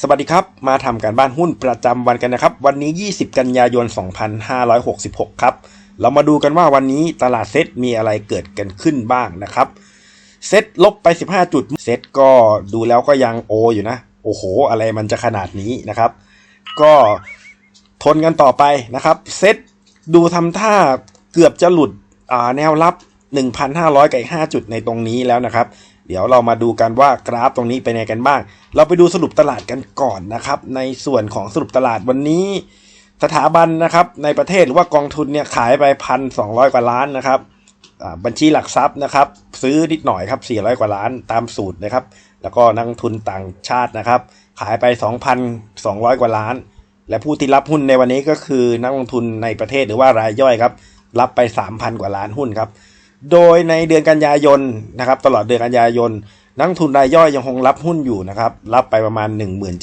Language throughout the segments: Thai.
สวัสดีครับ มาทำการบ้านหุ้นประจำวันกันนะครับ วันนี้ 20 กันยายน 2566 ครับ เรามาดูกันว่าวันนี้ตลาดเซ็ตมีอะไรเกิดกันขึ้นบ้างนะครับ เซ็ตลบไป 15 จุด เซ็ตก็ดูแล้วก็ยังโออยู่นะ โอ้โห อะไรมันจะขนาดนี้นะครับ ก็ทนกันต่อไปนะครับ เซ็ตดูทำท่าเกือบจะหลุดแนวรับ 1,500 กับอีก5จุดในตรงนี้แล้วนะครับ เดี๋ยวเรามาดูกันว่ากราฟตรงนี้เป็นไงกันบ้าง เราไปดูสรุปตลาดกันก่อนนะครับ ในส่วนของสรุปตลาดวันนี้ สถาบันนะครับในประเทศหรือว่ากองทุนเนี่ยขายไปพันสองกว่าล้านนะครับบัญชีหลักทรัพย์นะครับ ซื้อนิดหน่อยครับ 400 กว่าล้านตามสูตรนะครับ แล้วก็นักลงทุนต่างชาตินะครับ ขายไป 2,200 กว่าล้าน และผู้ที่รับหุ้นในวันนี้ก็คือนักลงทุนในประเทศหรือว่ารายย่อยครับ รับไป 3,000 กว่าล้านหุ้นครับ โดยในเดือนกันยายนนะครับ ตลอดเดือนกันยายนนักทุนรายย่อยยังคงรับหุ้นอยู่นะครับ รับไปประมาณ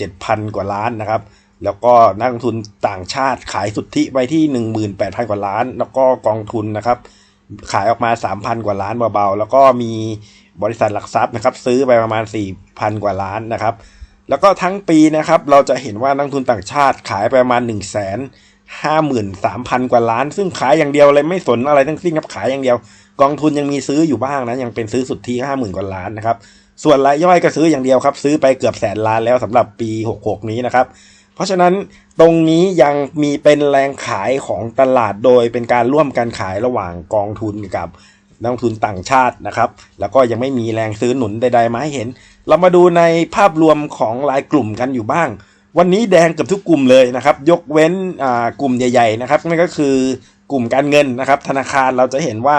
17,000 กว่าล้านนะครับ แล้วก็นักทุนต่างชาติขายสุทธิไปที่ 18,000 กว่าล้าน แล้วก็กองทุนนะครับ ขายออกมา 3,000 กว่าล้านเบาๆแล้วก็มีบริษัทหลักทรัพย์นะครับ ซื้อไปประมาณ 4,000 กว่าล้านนะครับ แล้วก็ทั้งปีนะครับ เราจะเห็นว่านักทุนต่างชาติขายไปประมาณ1 5 3 0 0 0กว่าล้าน ซึ่งขายอย่างเดียวเลยไม่สนอะไรทั้งสิ้นครับขายอย่างเดียว กองทุนยังมีซื้ออยู่บ้างนะยังเป็นซื้อสุดทธิ50,000กว่าล้านนะครับส่วนรายย่อยก็ซื้ออย่างเดียวครับ ซื้อไปเกือบแสนล้านแล้วสำหรับปี 66 นี้นะครับ เพราะฉะนั้นตรงนี้ยังมีเป็นแรงขายของตลาดโดยเป็นการร่วมกันขายระหว่างกองทุนกับนักทุนต่างชาตินะครับ แล้วก็ยังไม่มีแรงซื้อหนุนใดๆมาให้เห็น เรามาดูในภาพรวมของรายกลุ่มกันอยู่บ้าง วันนี้แดงเกือบทุกกลุ่มเลยนะครับ ยกเว้นกลุ่มใหญ่ ๆ นะครับนั่นก็คือกลุ่มการเงินนะครับ ธนาคารเราจะเห็นว่า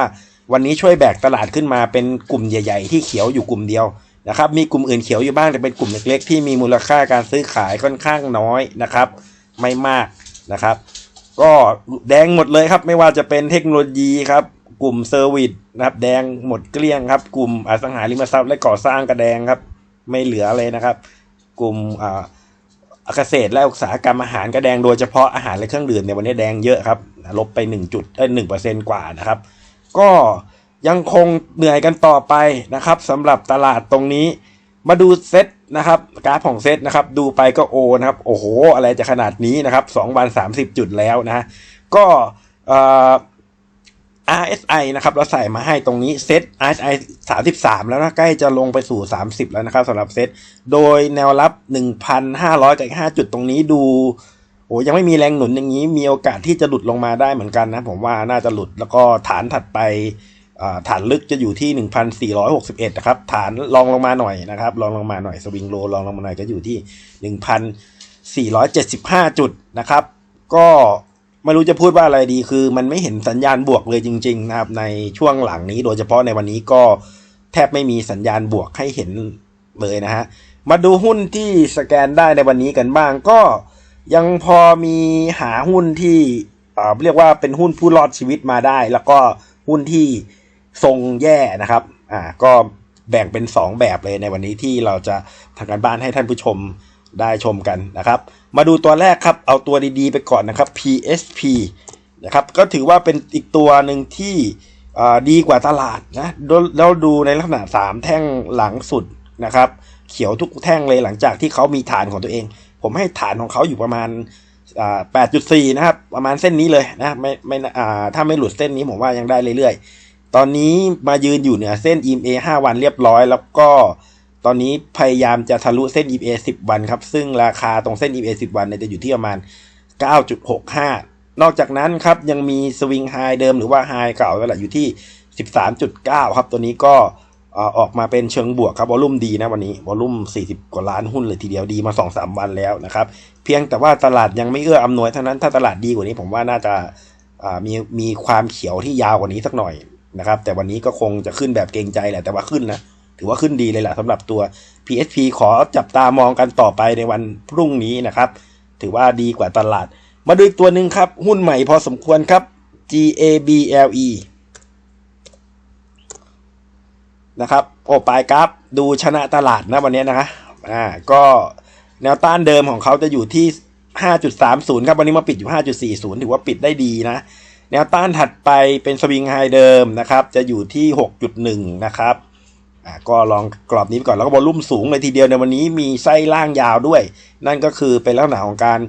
วันนี้ช่วยแบกตลาดขึ้นมาเป็นกลุ่มใหญ่ ๆ ที่เขียวอยู่กลุ่มเดียวนะครับ มีกลุ่มอื่นเขียวอยู่บ้างแต่เป็นกลุ่มเล็กๆที่มีมูลค่าการซื้อขายค่อนข้างน้อยนะครับ ไม่มากนะครับ ก็แดงหมดเลยครับไม่ว่าจะเป็นเทคโนโลยีครับกลุ่มเซอร์วิสนะครับ แดงหมดเกลี้ยงครับ กลุ่มอสังหาริมทรัพย์และก่อสร้างกระแดงครับ ไม่เหลือเลยนะครับ กลุ่มอ่าเกษตรและอุตสาหกรรมอาหารกระแดงโดยเฉพาะอาหารและเครื่องดื่มในยวันนี้แดงเยอะครับลบไป1จุดเอ้ยหนึ่งเปอร์เซนกว่านะครับ ก็ยังคงเหนื่อยกันต่อไปนะครับสำหรับตลาดตรงนี้ มาดูเซตนะครับกราฟของเซตนะครับ ดูไปก็โอนะครับ โอ้โห อะไรจะขนาดนี้นะครับสองวันสามสิบจุดแล้วนะก็เอ่อ RSI นะครับเราใส่มาให้ตรงนี้เซต RSI 33 แล้วนะใกล้จะลงไปสู่ 30 แล้วนะครับสำหรับเซตโดยแนวรับ 1,500กับอีก5จุดตรงนี้ดู อ้ยังไม่มีแรงหนุนอย่างนี้มีโอกาสที่จะหลุดลงมาได้เหมือนกันนะผมว่าน่าจะหลุดแล้วก็ฐานถัดไปฐานลึกจะอยู่ที่ 1,461 นะครับ ฐานรองลงมาหน่อยนะครับรองลงมาหน่อยสวิงโลรองลงมาหน่อยก็อยู่ที่ 1,475 จุดนะครับ ก็ไม่รู้จะพูดว่าอะไรดีคือมันไม่เห็นสัญญาณบวกเลยจริง ๆ นะครับ ในช่วงหลังนี้โดยเฉพาะในวันนี้ก็แทบไม่มีสัญญาณบวกให้เห็นเลยนะฮะมาดูหุ้นที่สแกนได้ในวันนี้กันบ้างก็ ยังพอมีหาหุ้นที่เอ่อเรียกว่าเป็นหุ้นผู้รอดชีวิตมาได้ แล้วก็หุ้นที่ทรงแย่นะครับอ่าก็แบ่งเป็น 2 แบบเลยในวันนี้ที่เราจะทำการบ้านให้ท่านผู้ชมได้ชมกันนะครับ มาดูตัวแรกครับ เอาตัวดีๆไปก่อนนะครับ PSP นะครับก็ถือว่าเป็นอีกตัวหนึ่งที่เอ่อดีกว่าตลาดนะแล้วแล้วดูในลักษณะ 3 แท่งหลังสุดนะครับ เขียวทุกแท่งเลยหลังจากที่เขามีฐานของตัวเอง ผมให้ฐานของเขาอยู่ประมาณ8.4นะครับ ประมาณเส้นนี้เลยนะ ไม่ไม่อ่าถ้าไม่หลุดเส้นนี้ผมว่ายังได้เรื่อยๆ ตอนนี้มายืนอยู่เหนือเส้น EMA 5 วันเรียบร้อย แล้วก็ตอนนี้พยายามจะทะลุเส้น EMA 10 วันครับ ซึ่งราคาตรงเส้น EMA 10 วันเนี่ยจะอยู่ที่ประมาณ 9.65 นอกจากนั้นครับยังมีสวิงไฮเดิมหรือว่าไฮเก่าก็แหละอยู่ที่ 13.9 ครับ ตัวนี้ก็ ออกมาเป็นเชิงบวกครับวอลุ่มดีนะวันนี้วอลุ่ม 40 กว่าล้านหุ้นเลยทีเดียวดีมา 2-3 วันแล้วนะครับ เพียงแต่ว่าตลาดยังไม่เอื้ออำนวยเท่านั้นถ้าตลาดดีกว่านี้ผมว่าน่าจะมีมีความเขียวที่ยาวกว่านี้สักหน่อยนะครับ แต่วันนี้ก็คงจะขึ้นแบบเกรงใจแหละแต่ว่าขึ้นนะถือว่าขึ้นดีเลยแหละสำหรับตัว PSP ขอจับตามองกันต่อไปในวันพรุ่งนี้นะครับ ถือว่าดีกว่าตลาด มาดูอีกตัวหนึ่งครับ หุ้นใหม่พอสมควรครับ GABLE นะครับโอ้ปลายกราฟดูชนะตลาดนะวันนี้นะคะอ่าก็แนวต้านเดิมของเขาจะอยู่ที่ 5.30 ครับวันนี้มาปิดอยู่ 5.40 ถือว่าปิดได้ดีนะ แนวต้านถัดไปเป็นสวิงไฮเดิมนะครับ จะอยู่ที่ 6.1 นะครับอ่าก็ลองกรอบนี้ไปก่อนแล้วก็บอลลุ่มสูงเลยทีเดียวในวันนี้มีไส้ล่างยาวด้วย นั่นก็คือเป็นลักษณะของการ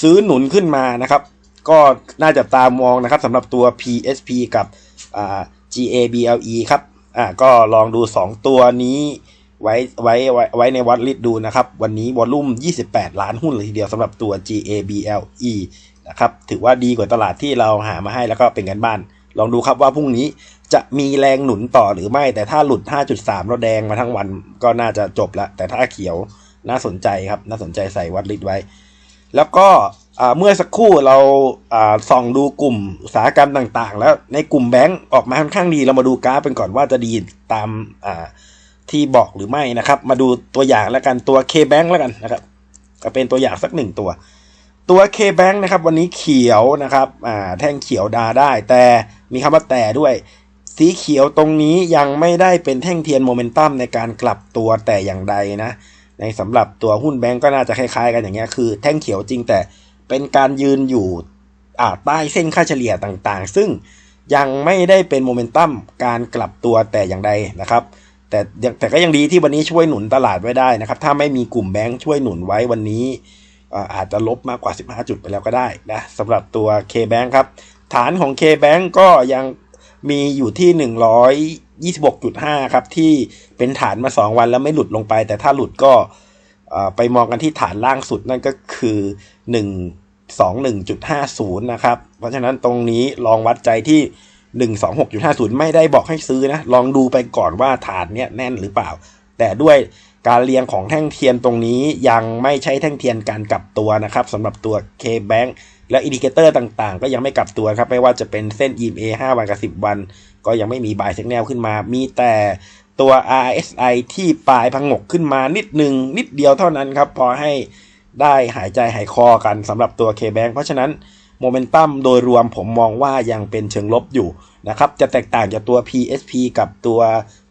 ซื้อหนุนขึ้นมานะครับ ก็น่าจะตามมองนะครับสำหรับตัว PSP กับ GABLE ครับ อ่าก็ลองดู 2 ตัวนี้ไว้ไว้ไว้ไว้ในวัดลิดดูนะครับ วันนี้วอลลุ่ม 28 ล้านหุ้นเลยทีเดียวสำหรับตัว GABLE นะครับถือว่าดีกว่าตลาดที่เราหามาให้แล้วก็เป็นกันบ้าน ลองดูครับว่าพรุ่งนี้จะมีแรงหนุนต่อหรือไม่ แต่ถ้าหลุด 5.3แล้วแดงมาทั้งวันก็น่าจะจบล้วแต่ถ้าเขียวน่าสนใจครับ น่าสนใจใส่วัดลิดไว้ แล้วก็ เมื่อสักครู่เราส่องดูกลุ่มอุตสาหกรรมต่างๆ แล้วในกลุ่มแบงก์ออกมาค่อนข้างดีเรามาดูกราฟเป็นก่อนว่าจะดีตามาที่บอกหรือไม่นะครับ มาดูตัวอย่างแล้วกันตัว K-Bank แล้วกันนะครับ ก็เป็นตัวอย่างสักหนึ่งตัว ตัว K-Bank นะครับ วันนี้เขียวนะครับแท่งเขียวดาได้ แต่มีคำว่าแต่ด้วย สีเขียวตรงนี้ยังไม่ได้เป็นแท่งเทียนโมเมนตัมในการกลับตัวแต่อย่างใดนะ ในสำหรับตัวหุ้นแบงก์ก็น่าจะคล้ายๆ กันอย่างเงี้ยคือแท่งเขียวจริงแต่ เป็นการยืนอยู่ใต้เส้นค่าเฉลี่ยต่างๆ ซึ่งยังไม่ได้เป็นโมเมนตัมการกลับตัวแต่อย่างใดนะครับ แต่แต่ก็ยังดีที่วันนี้ช่วยหนุนตลาดไว้ได้นะครับ ถ้าไม่มีกลุ่มแบงก์ช่วยหนุนไว้วันนี้อาจจะลบมากกว่า 15 จุดไปแล้วก็ได้นะสำหรับตัว K-Bank ครับ ฐานของ K-Bank ก็ยังมีอยู่ที่ 126.5 ครับ ที่เป็นฐานมา 2 วันแล้วไม่หลุดลงไป แต่ถ้าหลุดก็ ไปมองกันที่ฐานล่างสุดนั่นก็คือ 121.50 นะครับ เพราะฉะนั้นตรงนี้ลองวัดใจที่ 126.50 ไม่ได้บอกให้ซื้อนะ ลองดูไปก่อนว่าฐานเนี้ยแน่นหรือเปล่า แต่ด้วยการเรียงของแท่งเทียนตรงนี้ยังไม่ใช่แท่งเทียนการกลับตัวนะครับสำหรับตัว K-Bank และอินดิเคเตอร์ต่างๆ ก็ยังไม่กลับตัวครับ ไม่ว่าจะเป็นเส้น EMA 5 วันกับ 10 วัน ก็ยังไม่มีบายเซ็กแนลขึ้นมา มีแต่ ตัว RSI ที่ปลายพังงกขึ้นมานิดหนึ่งนิดเดียวเท่านั้นครับ พอให้ได้หายใจหายคอกันสำหรับตัว K-Bank เพราะฉะนั้นโมเมนตัมโดยรวมผมมองว่ายังเป็นเชิงลบอยู่นะครับ จะแตกต่างจากตัว PSP กับตัว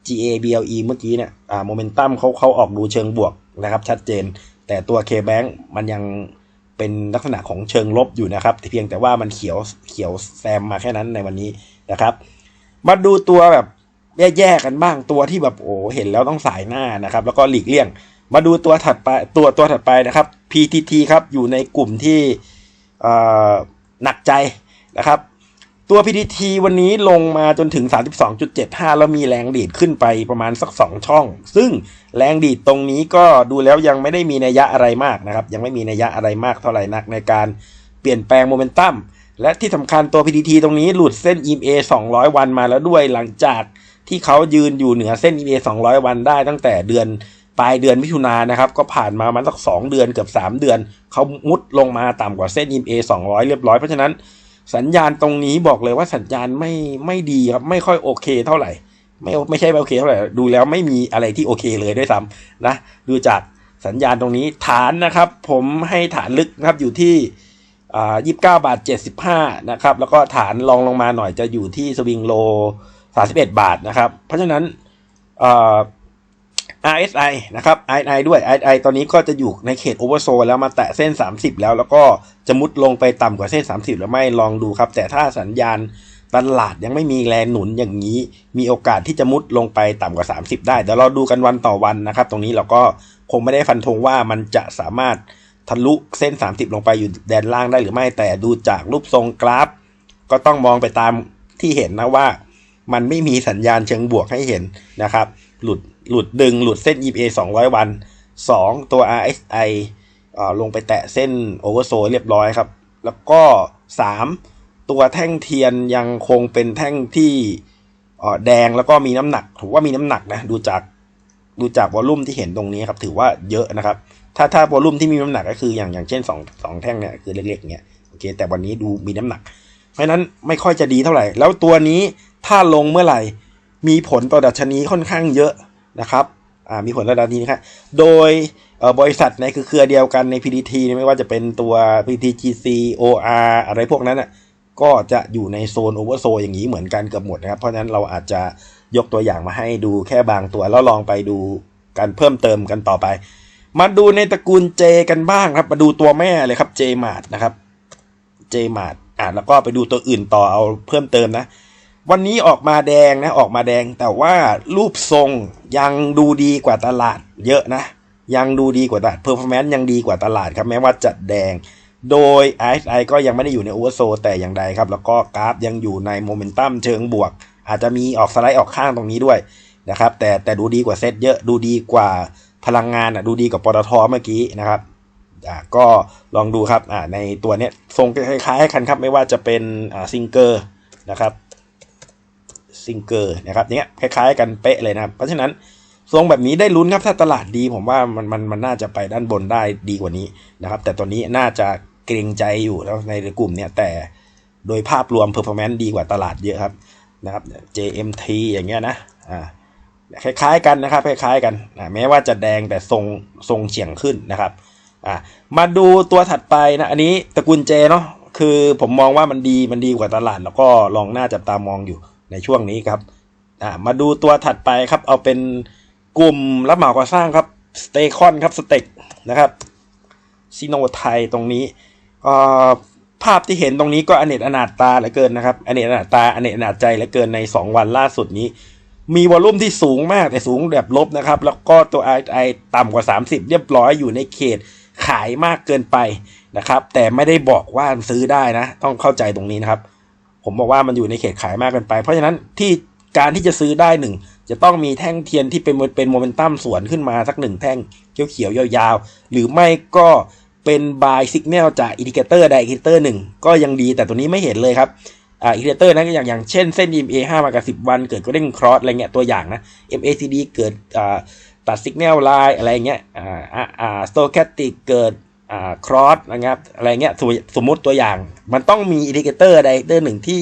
GABLE เมื่อกี้เนี่ยอ่าโมเมนตัมเขาเขาออกดูเชิงบวกนะครับ ชัดเจน แต่ตัว K-Bank มันยังเป็นลักษณะของเชิงลบอยู่นะครับเพียงแต่ว่ามันเขียวเขียวแซมมาแค่นั้นในวันนี้นะครับ มาดูตัวแบบ แย่ๆกันบ้างตัวที่แบบโอ้เห็นแล้วต้องสายหน้านะครับ แล้วก็หลีกเลี่ยง มาดูตัวถัดไปตัวตัวถัดไปนะครับ PTT ครับอยู่ในกลุ่มที่หนักใจนะครับ ตัว PTT วันนี้ลงมาจนถึง 32.75 แล้วมีแรงดีดขึ้นไปประมาณสัก 2 ช่อง ซึ่งแรงดีดตรงนี้ก็ดูแล้วยังไม่ได้มีนัยยะอะไรมากนะครับ ยังไม่มีนัยยะอะไรมากเท่าไหร่นักในการเปลี่ยนแปลงโมเมนตัม และที่สำคัญตัว PTT ตรงนี้หลุดเส้น EMA 200 วันมาแล้วด้วยหลังจากที่เขายืนอยู่เหนือเส้น EMA 200 วันได้ตั้งแต่เดือนปลายเดือนมิถุนายนนะครับ ก็ผ่านมามันสัก2เดือนเกือบ 3 เดือน เขามุดลงมาต่ำกว่าเส้น EMA 200 เรียบร้อยเพราะฉะนั้นสัญญาณตรงนี้บอกเลยว่าสัญญาณไม่ไม่ดีครับไม่ค่อยโอเคเท่าไหร่ ไม่ไม่ใช่ไม่โอเคเท่าไหร่ดูแล้วไม่มีอะไรที่โอเคเลยด้วยซ้ำนะ ดูจากสัญญาณตรงนี้ฐานนะครับ ผมให้ฐานลึกนะครับอยู่ที่ อ่า29บาท75นะครับ แล้วก็ฐานรองลงมาหน่อยจะอยู่ที่สวิงโล31บาทนะครับ เพราะฉะนั้นอ RSI นะครับ RSI ด้วย RSI ตอนนี้ก็จะอยู่ในเขตโอเวอร์โซแล้วมาแตะเส้น 30 แล้ว แล้วก็จะมุดลงไปต่ำกว่าเส้น 30 หรือไม่ลองดูครับ แต่ถ้าสัญญาณตลาดยังไม่มีแรงหนุนอย่างนี้ มีโอกาสที่จะมุดลงไปต่ำกว่า 30 ได้ เดี๋ยวเราดูกันวันต่อวันนะครับ ตรงนี้เราก็คงไม่ได้ฟันธงว่ามันจะสามารถ ทะลุเส้น 30 ลงไปอยู่แดนล่างได้หรือไม่ แต่ดูจากรูปทรงกราฟ ก็ต้องมองไปตามที่เห็นนะว่า มันไม่มีสัญญาณเชิงบวกให้เห็นนะครับ หลุดหลุดดึงหลุดเส้น EMA 200 วัน 2 ตัว RSI อ่าลงไปแตะเส้นโอเวอร์โซเรียบร้อยครับ แล้วก็ 3 ตัวแท่งเทียนยังคงเป็นแท่งที่อ่าแดงแล้วก็มีน้ำหนักถือว่ามีน้ำหนักนะดูจากดูจากวอลลุ่มที่เห็นตรงนี้ครับถือว่าเยอะนะครับ ถ้าถ้าวอลลุ่มที่มีน้ำหนักก็คืออย่างอย่างเช่น2งสองแท่งเนี่ยคือเล็กๆอย่างเงี้ยโอเค แต่วันนี้ดูมีน้ำหนัก เพราะฉะนั้นไม่ค่อยจะดีเท่าไหร่ แล้วตัวนี้ถ้าลงเมื่อไหร่ มีผลต่อดัชนีค่อนข้างเยอะนะครับอ่ามีผลต่อดัชนีนะครับโดยบริษัทในคือเครือเดียวกันใน PDT เนี่ยไม่ว่าจะเป็นตัว PTGC OR อะไรพวกนั้นอะก็จะอยู่ในโซนโอเวอร์โซอย่างนี้เหมือนกันเกือบหมดนะครับ เพราะฉะนั้นเราอาจจะยกตัวอย่างมาให้ดูแค่บางตัว แล้วลองไปดูกันเพิ่มเติมกันต่อไป มาดูในตระกูล J กันบ้างครับ มาดูตัวแม่เลยครับ J Mart นะครับ J Mart อ่าแล้วก็ไปดูตัวอื่นต่อเอาเพิ่มเติมนะ วันนี้ออกมาแดงนะออกมาแดงแต่ว่ารูปทรงยังดูดีกว่าตลาด เยอะนะ ยังดูดีกว่าตลาด performance ยังดีกว่าตลาดครับแม้ว่าจะแดง โดย RSI ก็ยังไม่ได้อยู่ในโอเวอร์โซแต่อย่างใดครับ แล้วก็กราฟยังอยู่ในโมเมนตัมเชิงบวก อาจจะมีออกสไลด์ออกข้างตรงนี้ด้วยนะครับแต่แต่ดูดีกว่าเซตเยอะดูดีกว่า พลังงานอะดูดีกว่าปตทเมื่อกี้นะครับอ่าก็ลองดูครับอ่าในตัวเนี้ยทรงคล้ายๆกันครับ ไม่ว่าจะเป็นอ่าซิงเกอร์นะครับซิงเกอร์นะครับเนี้ยคล้ายๆกันเป๊ะเลยนะครับ เพราะฉะนั้นทรงแบบนี้ได้ลุ้นครับถ้าตลาดดีผมว่ามันมันมันน่าจะไปด้านบนได้ดีกว่านี้นะครับ แต่ตัวนี้น่าจะเกรงใจอยู่แล้วในกลุ่มเนี้ยแต่โดยภาพรวม performance ดีกว่าตลาดเยอะครับนะครับ JMT อย่างเงี้ยนะอ่า คล้ายๆกันนะครับคล้ายๆกันนะแม้ว่าจะแดงแต่ทรงทรงเฉียงขึ้นนะครับอะมาดูตัวถัดไปนะอันนี้ตระกูลเจเนาะคือผมมองว่ามันดีมันดีกว่าตลาด แล้วก็ลองหน้าจับตามองอยู่ในช่วงนี้ครับอะมาดูตัวถัดไปครับ เอาเป็นกลุ่มรับเหมาก่อสร้างครับสเตคอนครับสเต็กนะครับซิโนไทยตรงนี้อ่อภาพที่เห็นตรงนี้ก็อเนจอนาถตาเหลือเกินนะครับอเนจอนาถตาอเนจอนาถใจเหลือเกินใน 2 วันล่าสุดนี้ มีวอลลุ่มที่สูงมากแต่สูงแบบลบนะครับ แล้วก็ตัว RSI ต่ำกว่า 30 เรียบร้อยอยู่ในเขตขายมากเกินไปนะครับ แต่ไม่ได้บอกว่าซื้อได้นะ ต้องเข้าใจตรงนี้นะครับ ผมบอกว่ามันอยู่ในเขตขายมากเกินไป เพราะฉะนั้นที่การที่จะซื้อได้หนึ่งจะต้องมีแท่งเทียนที่เป็นเป็นโมเมนตัมสวนขึ้นมาสักหนึ่งแท่งเขียวๆยาวๆ หรือไม่ก็เป็นบายสิก n a l จากอินดิเคเตอร์ใดอินดิเคเตอร์หนึ่งก็ยังดีแต่ตัวนี้ไม่เห็นเลยครับ อ่าอิเคเตอร์นะอย่างอย่างเช่นเส้น EMA 5 มากับ 10 วัน เกิดก็เด้งครอสอะไรเงี้ยตัวอย่างนะ MACD เกิดอ่าตัดสัญญาณไลน์อะไรเงี้ยอ่าอ่าสโตแคติกเกิดอ่าครอสนะครับอะไรเงี้ยสมสมมติตัวอย่าง มันต้องมีอินดิเคเตอร์ใดเตอร์หนึ่งที่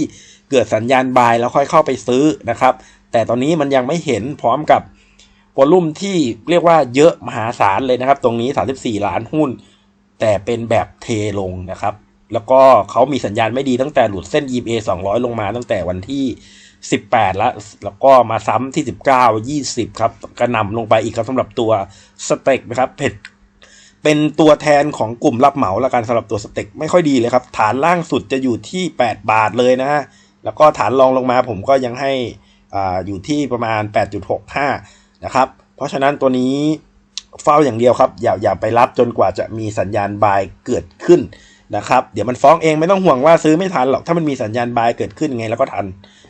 เกิดสัญญาณบายแล้วค่อยเข้าไปซื้อนะครับ แต่ตอนนี้มันยังไม่เห็นพร้อมกับวอลุ่มที่เรียกว่าเยอะมหาศาลเลยนะครับ ตรงนี้ 34 ล้านหุ้น แต่เป็นแบบเทลงนะครับ แล้วก็เขามีสัญญาณไม่ดีตั้งแต่หลุดเส้น EMA 200 ลงมาตั้งแต่วันที่ 18 แล้ว แล้วก็มาซ้ำที่ 19 20 ครับ กระหน่ำลงไปอีกครับสำหรับตัวสเต็กนะครับเผ็ดเป็นตัวแทนของกลุ่มรับเหมาและการสำหรับตัวสเต็กไม่ค่อยดีเลยครับ ฐานล่างสุดจะอยู่ที่ 8 บาทเลยนะฮะ แล้วก็ฐานรองลงมาผมก็ยังให้อ่าอยู่ที่ประมาณ 8.65 นะครับ เพราะฉะนั้นตัวนี้เฝ้าอย่างเดียวครับ อย่าอย่าไปรับจนกว่าจะมีสัญญาณบายเกิดขึ้น นะครับเดี๋ยวมันฟ้องเองไม่ต้องห่วงว่าซื้อไม่ทันหรอกถ้ามันมีสัญญาณบายเกิดขึ้นไงแล้วก็ทัน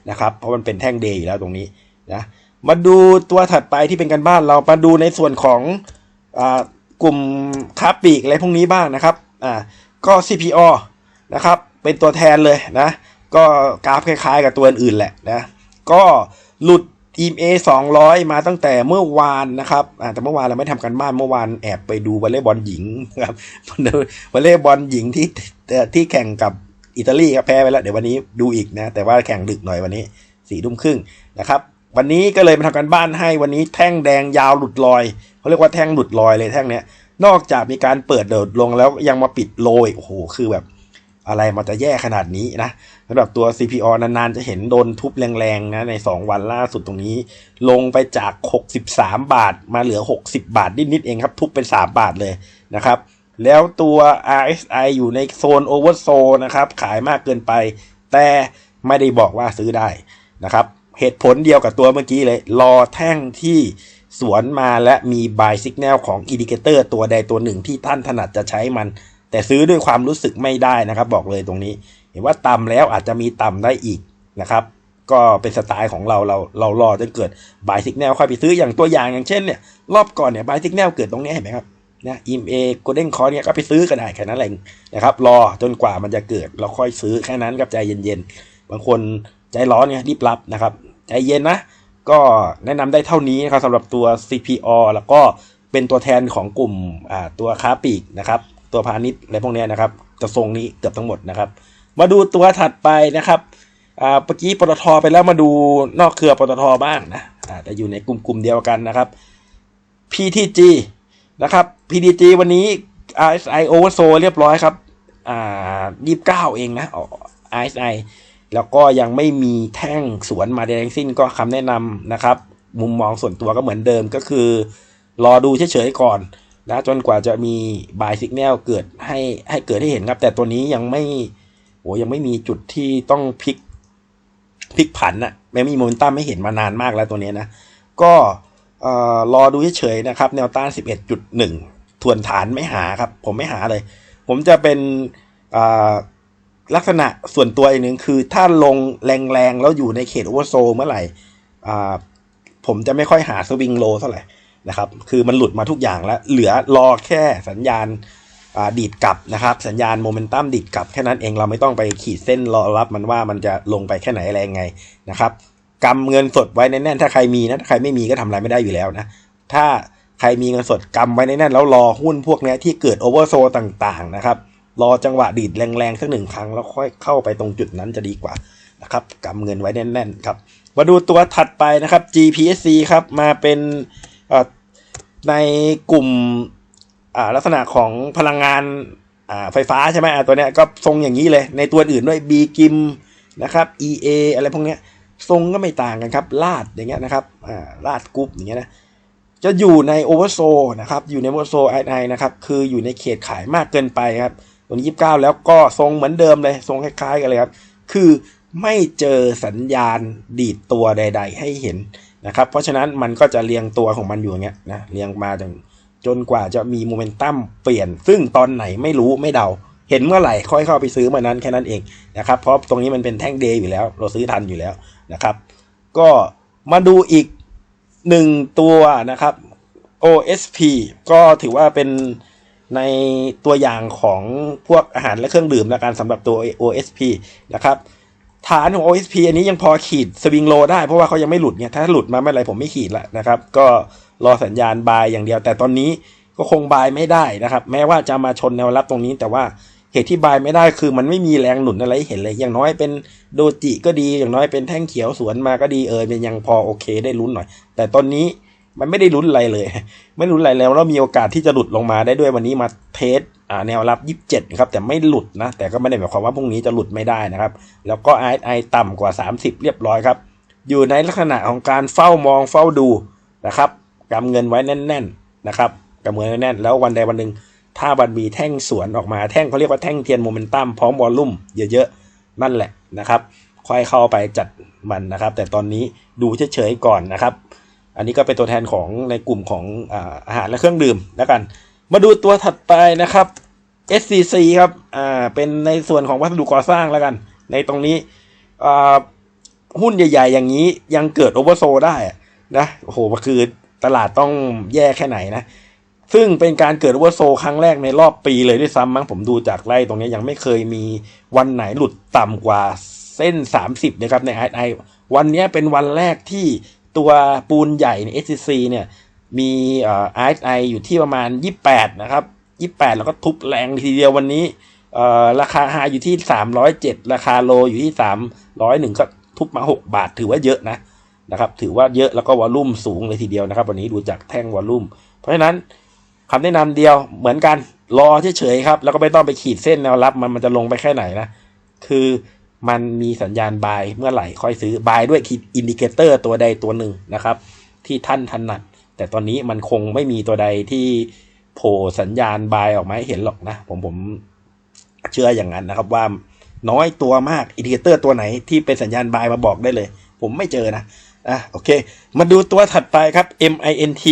นะครับเพราะมันเป็นแท่งเดย์อยู่แล้วตรงนี้นะมาดูตัวถัดไปที่เป็นกันบ้านเรามาดูในส่วนของอกลุ่มค้าปลีกอะไรพวกนี้บ้างนะครับอ่าก็ CPO นะครับเป็นตัวแทนเลยนะก็กราฟคล้ายๆ กับตัวอื่นๆแหละนะก็หลุด EMA 200 มาตั้งแต่เมื่อวานนะครับแต่เมื่อวานเราไม่ทำกันบ้านเมื่อวานแอบไปดูวอลเลย์บอลหญิงครับวอลเลย์บอลหญิงที่ที่แข่งกับอิตาลีครับแพ้ไปแล้ว เดี๋ยววันนี้ดูอีกนะ แต่ว่าแข่งดึกหน่อยวันนี้สี่ทุ่มครึ่งนะครับ วันนี้ก็เลยมาทำกันบ้านให้วันนี้แท่งแดงยาวหลุดลอยเขาเรียกว่าแท่งหลุดลอยเลยแท่งเนี้ยนอกจากมีการเปิดเดิดลงแล้วยังมาปิดโลยโอ้โหคือแบบ อะไรมันจะแย่ขนาดนี้นะสำหรับตัว CPO นานๆ จะเห็นโดนทุบแรงๆนะใน 2 วันล่าสุดตรงนี้ ลงไปจาก 63 บาทมาเหลือ 60 บาทนิดๆเองครับ ทุบเป็น 3 บาทเลยนะครับ แล้วตัว RSI อยู่ในโซนโอเวอร์โซนะครับ ขายมากเกินไป แต่ไม่ได้บอกว่าซื้อได้นะครับ เหตุผลเดียวกับตัวเมื่อกี้เลย รอแท่งที่สวนมาและมี buy signal ของอินดิเคเตอร์ตัวใดตัวหนึ่งที่ท่านถนัดจะใช้มัน แต่ซื้อด้วยความรู้สึกไม่ได้นะครับ บอกเลยตรงนี้ เห็นว่าต่ำแล้วอาจจะมีต่ำได้อีกนะครับ ก็เป็นสไตล์ของเราเราเรารอจนเกิดบายสิกแนลค่อยไปซื้ออย่างตัวอย่างอย่างเช่นเนี่ยรอบก่อนเนี่ยบายสิกแนลเกิดตรงนี้เห็นไหมครับนะอิมเอโกลเด้นคอร์เนี่ยก็ไปซื้อก็ได้แค่นั้นเองนะครับรอจนกว่ามันจะเกิดเราค่อยซื้อแค่นั้นกับใจเย็นๆ บางคนใจร้อนเนี่ยรีบรับนะครับ ใจเย็นนะ ก็แนะนำได้เท่านี้นะครับสำหรับตัว CPO แล้วก็เป็นตัวแทนของกลุ่มอ่าตัวค้าปลีกนะครับ ตัวพาณิชย์อะไรพวกนี้นะครับจะทรงนี้เกือบทั้งหมดนะครับ มาดูตัวถัดไปนะครับอ่าเมื่อกี้ปตทไปแล้วมาดูนอกเครือปตทบ้างนะอ่าแต่อยู่ในกลุ่มกลุ่มเดียวกันนะครับ PTG นะครับ PTG วันนี้ RSI oversold เรียบร้อยครับอ่ายีบเก้าเองนะ RSI แล้วก็ยังไม่มีแท่งสวนมาใดทั้งสิ้นก็คำแนะนำนะครับ มุมมองส่วนตัวก็เหมือนเดิมก็คือ รอดูเฉยๆก่อน นะจนกว่าจะมี buy signal เกิดให้ให้เกิดให้เห็นครับ แต่ตัวนี้ยังไม่โอ้ยังไม่มีจุดที่ต้องพลิกพลิกผันอะไม่มีโมเมนตัมไม่เห็นมานานมากแล้วตัวนี้นะ ก็เอ่อรอดูเฉยๆนะครับ แนวต้าน 11.1 ทวนฐานไม่หาครับ ผมไม่หาเลย ผมจะเป็นลักษณะส่วนตัวอีกหนึ่งคือถ้าลงแรงๆ แล้วอยู่ในเขตโอเวอร์โซเมื่อไหร่ผมจะไม่ค่อยหาสวิงโลเท่าไหร่ นะครับ คือมันหลุดมาทุกอย่างแล้ว เหลือรอแค่สัญญาณดีดกลับนะครับ สัญญาณโมเมนตัมดีดกลับแค่นั้นเองเราไม่ต้องไปขีดเส้นรอรับมันว่ามันจะลงไปแค่ไหนอะไรยังไงนะครับกำเงินสดไว้แน่นๆถ้าใครมีนะถ้าใครไม่มีก็ทำอะไรไม่ได้อยู่แล้วนะถ้าใครมีเงินสดกำไว้ในนั้นแล้วรอหุ้นพวกนี้ที่เกิดโอเวอร์โซต่างๆนะครับรอจังหวะดีดแรงๆสักหนึ่งครั้งแล้วค่อยเข้าไปตรงจุดนั้นจะดีกว่านะครับกำเงินไว้แน่นๆครับมาดูตัวถัดไปนะครับ GPSC ครับมาเป็น ในกลุ่มลักษณะของพลังงานไฟฟ้าใช่ไหมตัวเนี้ยก็ทรงอย่างนี้เลย ในตัวอื่นด้วย B กิมนะครับ EA อะไรพวกเนี้ยทรงก็ไม่ต่างกันครับ ลาดอย่างเงี้ยนะครับลาดกรุ๊ปอย่างเงี้ยนะจะอยู่ในโอเวอร์โซนะครับ อยู่ในโอเวอร์โซไอไอนะครับ คืออยู่ในเขตขายมากเกินไปครับตัวนี้ยี่สิบเก้าแล้วก็ทรงเหมือนเดิมเลย ทรงคล้ายๆกันเลยครับ คือไม่เจอสัญญาณดีดตัวใด ๆ ให้เห็น นะครับ เพราะฉะนั้นมันก็จะเรียงตัวของมันอยู่อย่างเงี้ยนะเรียงมาจนจนกว่าจะมีโมเมนตัมเปลี่ยน ซึ่งตอนไหนไม่รู้ไม่เดา เห็นเมื่อไหร่ค่อยเข้าไปซื้อเมื่อนั้นแค่นั้นเองนะครับ เพราะตรงนี้มันเป็นแท่งเดย์อยู่แล้ว เราซื้อทันอยู่แล้วนะครับ ก็มาดูอีกหนึ่งตัวนะครับ OSP ก็ถือว่าเป็นในตัวอย่างของพวกอาหารและเครื่องดื่มและการสำหรับตัว OSP นะครับ ฐานของ OSP อันนี้ยังพอขีดสวิงโลได้เพราะว่าเขายังไม่หลุดเนี่ยถ้าหลุดมาไม่ไรผมไม่ขีดละนะครับ ก็รอสัญญาณบายอย่างเดียว แต่ตอนนี้ก็คงบายไม่ได้นะครับ แม้ว่าจะมาชนแนวรับตรงนี้ แต่ว่าเหตุที่บายไม่ได้คือมันไม่มีแรงหนุนอะไรให้เห็นเลย อย่างน้อยเป็นโดจิก็ดีอย่างน้อยเป็นแท่งเขียวสวนมาก็ดีเออเป็นยังพอโอเคได้ลุ้นหน่อย แต่ตอนนี้มันไม่ได้ลุ้นอะไรเลย ไม่ลุ้นอะไรแล้วแล้วมีโอกาสที่จะหลุดลงมาได้ด้วยวันนี้มาเทส แนวรับ 27ครับแต่ไม่หลุดนะแต่ก็ไม่ได้หมายความว่าพรุ่งนี้จะหลุดไม่ได้นะครับ แล้วก็ RSI ต่ำกว่า 30 เรียบร้อยครับ อยู่ในลักษณะของการเฝ้ามองเฝ้าดูนะครับกำเงินไว้แน่นๆนะครับกำเงินไว้แน่นแล้ววันใดวันหนึ่งถ้ามันมีแท่งสวนออกมาแท่งเขาเรียกว่าแท่งเทียนโมเมนตัมพร้อมวอลลุ่มเยอะๆนั่นแหละนะครับ ค่อยเข้าไปจัดมันนะครับ แต่ตอนนี้ดูเฉยๆก่อนนะครับ อันนี้ก็เป็นตัวแทนของในกลุ่มของอาหารและเครื่องดื่มแล้วกัน มาดูตัวถัดไปนะครับ SCC ครับ อ่า เป็นในส่วนของวัสดุก่อสร้างแล้วกัน ในตรงนี้ อ่า หุ้นใหญ่ ๆ อย่างนี้ยังเกิดโอเวอร์โซได้นะ โอ้โหคือตลาดต้องแย่แค่ไหนนะ ซึ่งเป็นการเกิดโอเวอร์โซครั้งแรกในรอบปีเลยด้วยซ้ำมั้งผมดูจากไล่ตรงนี้ยังไม่เคยมีวันไหนหลุดต่ำกว่าเส้น 30นะครับใน RSI วันนี้เป็นวันแรกที่ตัวปูนใหญ่ใน SCC เนี่ยมีเอ่อ RSI อยู่ที่ประมาณ 28 นะครับ 28แล้วก็ทุบแรงทีเดียววันนี้เอ่อราคาไฮอยู่ที่307ราคาโลอยู่ที่301ก็ทุบมา6บาทถือว่าเยอะนะนะครับ ถือว่าเยอะแล้วก็วอลลุ่มสูงเลยทีเดียวนะครับ วันนี้ดูจากแท่งวอลลุ่ม เพราะฉะนั้นคำแนะนำเดียวเหมือนกันรอเฉยๆครับ แล้วก็ไม่ต้องไปขีดเส้นแนวรับมันมันจะลงไปแค่ไหนนะคือมันมีสัญญาณบายเมื่อไหร่ค่อยซื้อบายด้วยคีอินดิเคเตอร์ตัวใดตัวหนึ่งนะครับ ที่ท่านถนัดแต่ตอนนี้มันคงไม่มีตัวใดที่ โผล่สัญญาณบายออกมาให้เห็นหรอกนะ ผมผมเชื่ออย่างนั้นนะครับว่าน้อยตัวมากอินดิเคเตอร์ตัวไหนที่เป็นสัญญาณบายมาบอกได้เลย ผมไม่เจอนะอะโอเค มาดูตัวถัดไปครับ MINT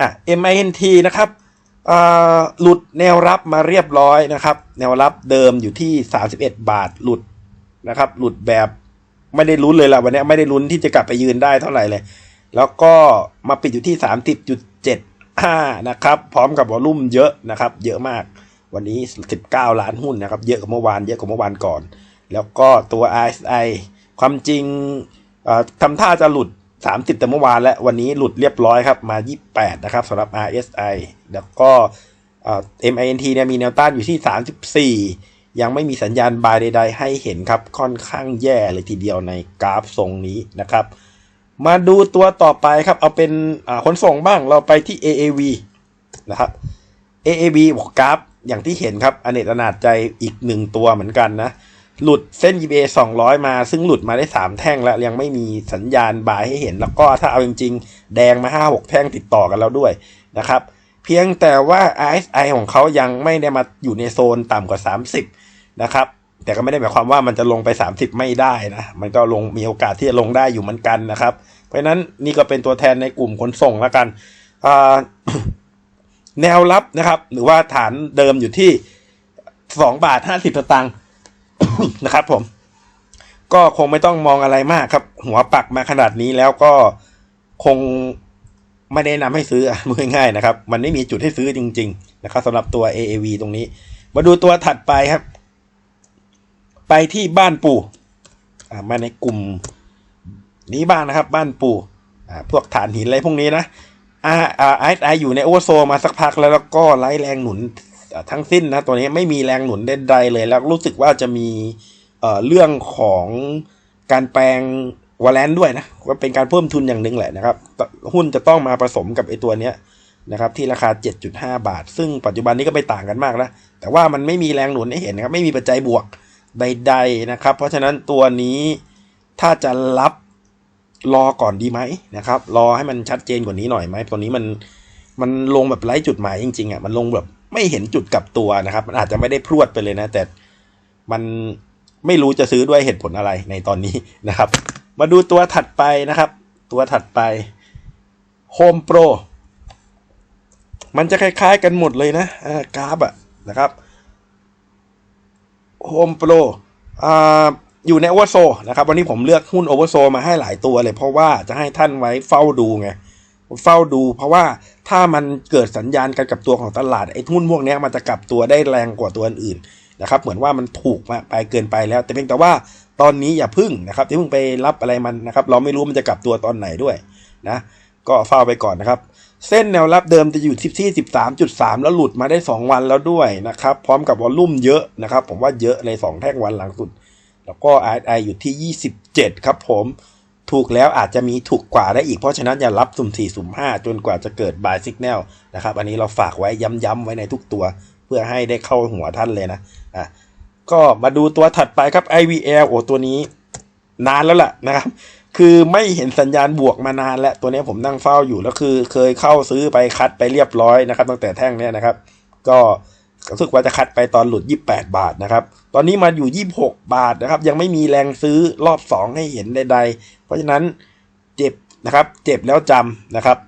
อะ MINT นะครับหลุดแนวรับมาเรียบร้อยนะครับ แนวรับเดิมอยู่ที่ 31 บาทหลุดนะครับ หลุดแบบไม่ได้ลุ้นเลยละวันนี้ไม่ได้ลุ้นที่จะกลับไปยืนได้เท่าไหร่เลย แล้วก็มาปิดอยู่ที่ 30.75 นะครับ พร้อมกับวอลุ่มเยอะนะครับ เยอะมาก วันนี้ 19 ล้านหุ้นนะครับ เยอะกว่าเมื่อวาน เยอะกว่าเมื่อวานก่อน แล้วก็ตัว RSI ความจริงทำท่าจะหลุด 30 แต่เมื่อวานและวันนี้หลุดเรียบร้อยครับ มา 28 นะครับสำหรับ RSI แล้วก็ MINT เนี่ยมีแนวต้านอยู่ที่ 34 ยังไม่มีสัญญาณบายใด ๆ ให้เห็นครับ ค่อนข้างแย่เลยทีเดียวในกราฟทรงนี้นะครับ มาดูตัวต่อไปครับ เอาเป็นขนส่งบ้างเราไปที่ AAV นะครับ AAV บอกกราฟอย่างที่เห็นครับ อเนกอนาจใจอีกหนึ่งตัวเหมือนกันนะ หลุดเส้น EBA 200 มาซึ่งหลุดมาได้ 3 แท่งแล้ว ยังไม่มีสัญญาณบายให้เห็น แล้วก็ถ้าเอาจริงๆ แดงมา 5-6 แท่งติดต่อกันแล้วด้วยนะครับ เพียงแต่ว่า RSI ของเขายังไม่ได้มาอยู่ในโซนต่ำกว่า 30 นะครับ แต่ก็ไม่ได้หมายความว่ามันจะลงไป 30 ไม่ได้นะ มันก็ลงมีโอกาสที่จะลงได้อยู่เหมือนกันนะครับ เพราะฉะนั้นนี่ก็เป็นตัวแทนในกลุ่มขนส่งแล้วกันแนวรับนะครับ หรือว่าฐานเดิมอยู่ที่สองบาทห้าสิบสตางค์นะครับผม ก็คงไม่ต้องมองอะไรมากครับ หัวปักมาขนาดนี้แล้วก็คงไม่แนะนำให้ซื้ออะพูดง่ายๆนะครับ มันไม่มีจุดให้ซื้อจริง ๆ นะครับสำหรับตัว AAV ตรงนี้ มาดูตัวถัดไปครับ ไปที่บ้านปู่มาในกลุ่มนี้บ้างนะครับ บ้านปู่พวกฐานหินอะไรพวกนี้นะอาอ่าไอไออยู่ในโอเวอร์โซมาสักพักแล้วแล้วก็ไล่แรงหนุนทั้งสิ้นนะตัวนี้ไม่มีแรงหนุนใดๆเลย แล้วรู้สึกว่าจะมีเอ่อเรื่องของการแปลงวอลเลนด้วยนะว่าเป็นการเพิ่มทุนอย่างหนึ่งแหละนะครับ หุ้นจะต้องมาผสมกับไอตัวเนี้ยนะครับที่ราคา 7.5 บาท ซึ่งปัจจุบันนี้ก็ไม่ต่างกันมากนะแต่ว่ามันไม่มีแรงหนุนให้เห็นนะครับไม่มีปัจจัยบวก ใดๆนะครับ เพราะฉะนั้นตัวนี้ถ้าจะรับรอก่อนดีไหมนะครับ รอให้มันชัดเจนกว่านี้หน่อยไหมตัวนี้มันมันลงแบบไร้จุดหมายจริงๆอะมันลงแบบไม่เห็นจุดกลับตัวนะครับ มันอาจจะไม่ได้พรวดไปเลยนะ แต่มันไม่รู้จะซื้อด้วยเหตุผลอะไรในตอนนี้นะครับ มาดูตัวถัดไปนะครับ ตัวถัดไป Home Pro มันจะคล้ายๆกันหมดเลยนะกราฟอะนะครับ Home Pro อ่าอยู่ในโอเวอร์โซนะครับ วันนี้ผมเลือกหุ้นโอเวอร์โซมาให้หลายตัวเลยเพราะว่าจะให้ท่านไว้เฝ้าดูไงเฝ้าดู เพราะว่าถ้ามันเกิดสัญญาณการกลับตัวของตลาดไอ้หุ้นพวกนี้มันจะกลับตัวได้แรงกว่าตัวอื่นนะครับ เหมือนว่ามันถูกมาไปเกินไปแล้ว แต่เพียงแต่ว่าตอนนี้อย่าพึ่งนะครับอย่าพึ่งไปรับอะไรมันนะครับ เราไม่รู้มันจะกลับตัวตอนไหนด้วยนะ ก็เฝ้าไปก่อนนะครับ เส้นแนวรับเดิมจะอยู่ที่ที่13.3 แล้วหลุดมาได้ 2 วันแล้วด้วยนะครับ พร้อมกับวอลลุ่มเยอะนะครับ ผมว่าเยอะใน 2 แท่งวันหลังสุด แล้วก็ RSI อยู่ที่ 27 ครับผมถูกแล้วอาจจะมีถูกกว่าได้อีกเพราะฉะนั้นอย่ารับสุ่ม 4 สุ่ม 5 จนกว่าจะเกิด buy signal นะครับ อันนี้เราฝากไว้ย้ำๆไว้ในทุกตัว เพื่อให้ได้เข้าหัวท่านเลยนะอะก็มาดูตัวถัดไปครับ IVL โอ้ตัวนี้นานแล้วล่ะนะครับ คือไม่เห็นสัญญาณบวกมานานแล้วตัวนี้ผมนั่งเฝ้าอยู่แล้วคือเคยเข้าซื้อไปคัดไปเรียบร้อยนะครับ ตั้งแต่แท่งเนี้ยนะครับ ก็รู้สึกว่าจะคัดไปตอนหลุด 28 บาทนะครับ ตอนนี้มาอยู่ 26 บาทนะครับ ยังไม่มีแรงซื้อรอบ 2 ให้เห็นใดๆ เพราะฉะนั้นเจ็บนะครับ เจ็บแล้วจำนะครับ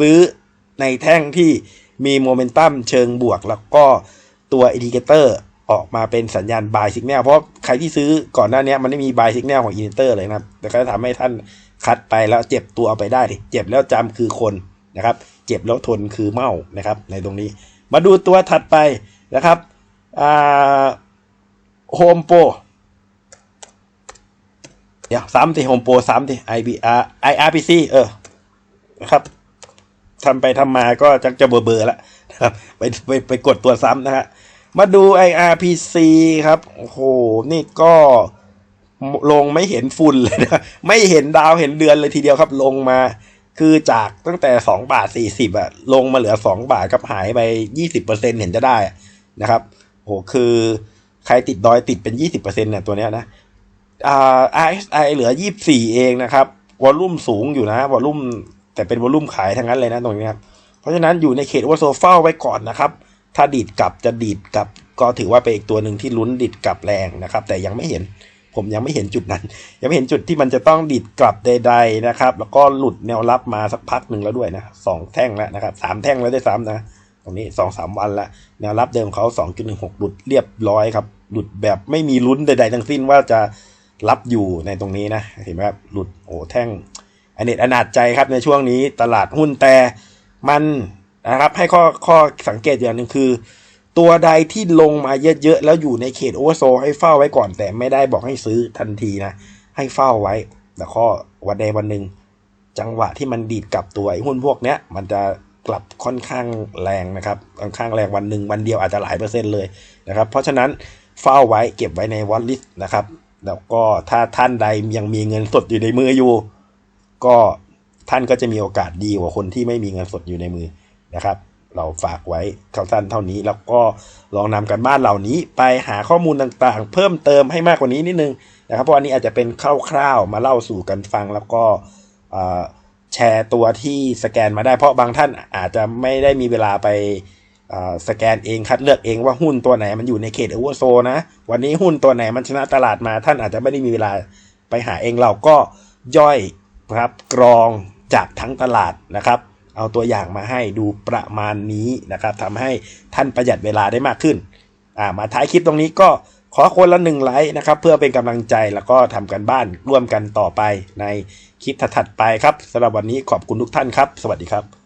ซื้อในแท่งที่มีโมเมนตัมเชิงบวก แล้วก็ตัวอินดิเคเตอร์ ออกมาเป็นสัญญาณ buy signal เพราะใครที่ซื้อก่อนหน้านี้มันไม่มี buy signal ของอินเตอร์เลยนะครับ แต่ก็จะทำให้ท่านคัดไปแล้วเจ็บตัวเอาไปได้ เจ็บแล้วจำคือคนนะครับ เจ็บแล้วทนคือเมานะครับ ในตรงนี้ มาดูตัวถัดไปนะครับโฮมโปรเดี๋ยวซ้ำทีโฮมโปรซ้ำที IBR IRPC เออนะครับทำไปทำมาก็จักจะเบอร์เบอร์แล้วนะครับไปไปไปกดตัวซ้ำนะฮะ มาดู IRPC ครับ โอ้โห นี่ก็ลงไม่เห็นฝุ่นเลยนะไม่เห็นดาวเห็นเดือนเลยทีเดียวครับ ลงมา คือจากตั้งแต่สองบาทสี่สิบอะลงมาเหลือสองบาทกับหายไปยี่สิบเปอร์เซ็นเห็นจะได้นะครับโห คือใครติดดอยติดเป็นยี่สิบเปอร์เซ็นเนี่ยตัวเนี้ยนะอ่า RSI เหลือยี่บสี่เองนะครับ วอลลุ่มสูงอยู่นะ วอลลุ่มแต่เป็นวอลลุ่มขายทั้งนั้นเลยนะตรงนี้ครับ เพราะฉะนั้นอยู่ในเขตโอเวอร์โซเฝ้าไว้ก่อนนะครับ ถ้าดีดกลับจะดีดกลับ ก็ถือว่าเป็นอีกตัวหนึ่งที่ลุ้นดีดกลับแรงนะครับ แต่ยังไม่เห็นผมยังไม่เห็นจุดนั้น ยังไม่เห็นจุดที่มันจะต้องดีดกลับใด ๆนะครับ แล้วก็หลุดแนวรับมาสักพักหนึ่งแล้วด้วยนะสองแท่งแล้วนะครับสามแท่งแล้วได้วยซ้ำนะตรงนี้สองสามวันละแนวรับเดิมเขาสองจุดหนึ่งหกหลุดเรียบร้อยครับหลุดแบบไม่มีลุ้นใด ๆ ทั้งสิ้นว่าจะรับอยู่ในตรงนี้นะเห็นไหมครับหลุดโอ้แท่งอเนตอนาจใจครับในช่วงนี้ตลาดหุ้นแต่มัน นะครับ ให้ข้อข้อสังเกตอย่างหนึ่งคือ ตัวใดที่ลงมาเยอะๆ แล้วอยู่ในเขตโอเวอร์โซให้เฝ้าไว้ก่อน แต่ไม่ได้บอกให้ซื้อทันทีนะ ให้เฝ้าไว้ แล้วก็วันใดวันหนึ่งจังหวะที่มันดีดกลับตัวไอ้หุ้นพวกเนี้ยมันจะกลับค่อนข้างแรงนะครับค่อนข้างแรงวันหนึ่งวันเดียวอาจจะหลายเปอร์เซ็นต์เลยนะครับเพราะฉะนั้นเฝ้าไว้เก็บไว้ในวอลลิสนะครับ แล้วก็ถ้าท่านใดยังมีเงินสดอยู่ในมืออยู่ ก็ท่านก็จะมีโอกาสดีกว่าคนที่ไม่มีเงินสดอยู่ในมือ นะครับ เราฝากไว้เข้าสั้นเท่านี้ แล้วก็ลองนำกันบ้านเหล่านี้ ไปหาข้อมูลต่างๆ เพิ่มเติมให้มากกว่านี้นิดนึงนะครับ เพราะอันนี้อาจจะเป็นคร่าวๆมาเล่าสู่กันฟังแล้วก็แชร์ตัวที่สแกนมาได้ เพราะบางท่านอาจจะไม่ได้มีเวลาไปสแกนเองคัดเลือกเองว่าหุ้นตัวไหนมันอยู่ในเขตโอเวอร์โซนะ วันนี้หุ้นตัวไหนมันชนะตลาดมา ท่านอาจจะไม่ได้มีเวลาไปหาเองเราก็ย่อยครับกรองจากทั้งตลาดนะครับ เอาตัวอย่างมาให้ดูประมาณนี้นะครับทำให้ท่านประหยัดเวลาได้มากขึ้นอ่ามาท้ายคลิปตรงนี้ก็ขอคนละหนึ่งไลค์นะครับเพื่อเป็นกำลังใจแล้วก็ทำกันบ้านร่วมกันต่อไปในคลิปถัดๆไปครับสำหรับวันนี้ขอบคุณทุกท่านครับ สวัสดีครับ